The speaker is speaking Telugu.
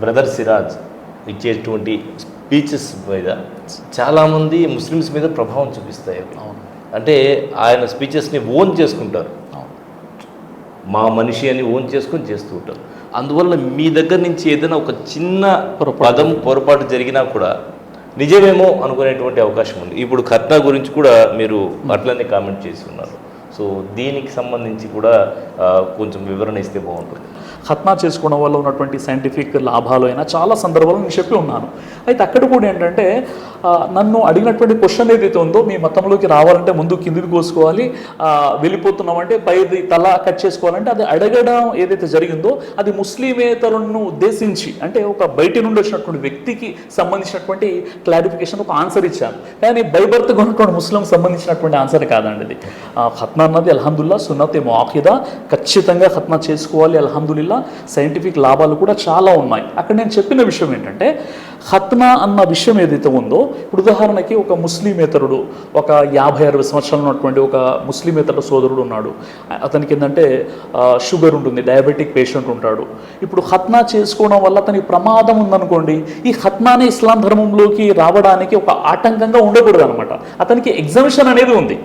బ్రదర్ సిరాజ్ ఇచ్చేటువంటి స్పీచెస్ మీద చాలామంది ముస్లిమ్స్ మీద ప్రభావం చూపిస్తాయి. అవి అంటే ఆయన స్పీచెస్ని ఓన్ చేసుకుంటారు. మా మనిషి అని ఓన్ చేసుకొని చేస్తూ ఉంటారు. అందువల్ల మీ దగ్గర నుంచి ఏదైనా ఒక చిన్న. పదం పొరపాటు జరిగినా కూడా నిజమేమో అనుకునేటువంటి అవకాశం ఉంది. ఇప్పుడు ఖత్నా గురించి కూడా మీరు అట్లనే కామెంట్ చేసి ఉన్నారు. సో దీనికి సంబంధించి కూడా కొంచెం వివరణ ఇస్తే బాగుంటుంది. ఖత్నా చేసుకోవడం వల్ల ఉన్నటువంటి సైంటిఫిక్ లాభాలు అయినా చాలా సందర్భాలు నేను చెప్పి ఉన్నాను. అయితే అక్కడ కూడా ఏంటంటే నన్ను అడిగినటువంటి క్వశ్చన్ ఏదైతే ఉందో మీ మతంలోకి రావాలంటే ముందు కిందికి కోసుకోవాలి. వెళ్ళిపోతున్నామంటే పైది తల కట్ చేసుకోవాలంటే అది అడగడం ఏదైతే జరిగిందో అది ముస్లిమేతరులను ఉద్దేశించి అంటే ఒక బయటి నుండి వచ్చినటువంటి వ్యక్తికి సంబంధించినటువంటి క్లారిఫికేషన్ ఒక ఆన్సర్ ఇచ్చాను. కానీ బైబర్త్ ఉన్నటువంటి ముస్లిం సంబంధించినటువంటి ఆన్సర్ కాదండి ఇది ఖత్నా అన్నది అల్హందుల్లా సున్నతే ముఆఖిదా. ఖచ్చితంగా ఖత్నా చేసుకోవాలి అల్హమ్దుల్లా. సైంటిఫిక్ లాభాలు కూడా చాలా ఉన్నాయి. అక్కడ నేను చెప్పిన విషయం ఏంటంటే ఖత్నా అన్న విషయం ఏదైతే ఉందో ఇప్పుడు ఉదాహరణకి ఒక ముస్లిమేతరుడు ఒక యాభై అరవై సంవత్సరాలు ఉన్నటువంటి ఒక ముస్లిమేతర సోదరుడు ఉన్నాడు. అతనికి ఏంటంటే షుగర్ ఉంటుంది డయాబెటిక్ పేషెంట్ ఉంటాడు. ఇప్పుడు ఖత్నా చేసుకోవడం వల్ల అతనికి ప్రమాదం ఉందనుకోండి ఈ ఖత్నానే ఇస్లాం ధర్మంలోకి రావడానికి ఒక ఆటంకంగా ఉండకూడదు అనమాట అతనికి ఎగ్జామిషన్ అనేది ఉంది.